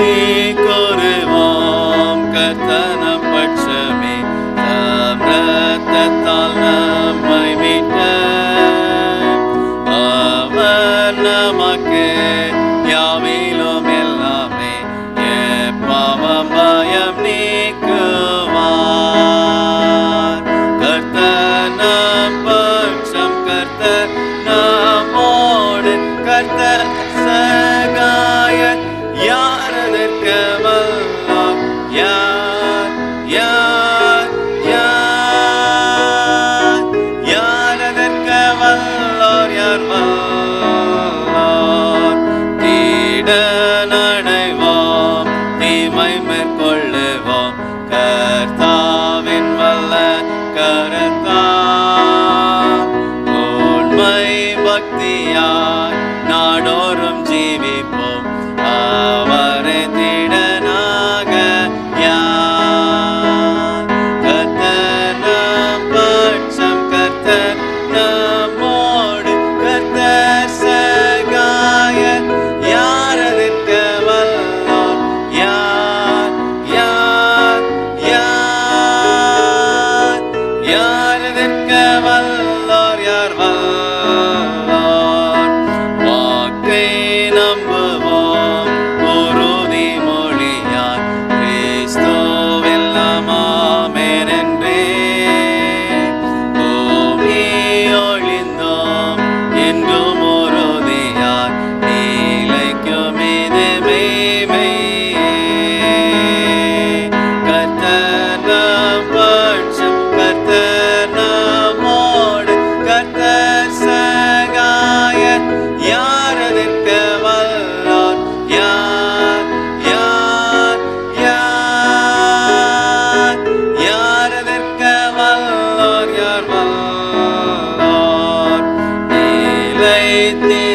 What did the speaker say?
தீ கூறுவோம் கர்த்தனம் பட்சமே. தாம் ரத்தத்தால் நம்மை விட்ட அவர் நமக்கு யாவிலும் எல்லாமே. பாவம் பயம் நீக்குவார். கர்த்தனம் பட்சம் கர்த்தனா kemelang ya ya ya யாரதற்கு வல்லார் யார் வல்லார்? தீட நடைவாம் தீமை மேற்கொள்ளுவாம். கர்த்தாவின் வல்ல கரத்தா. உண்மை பக்தியா de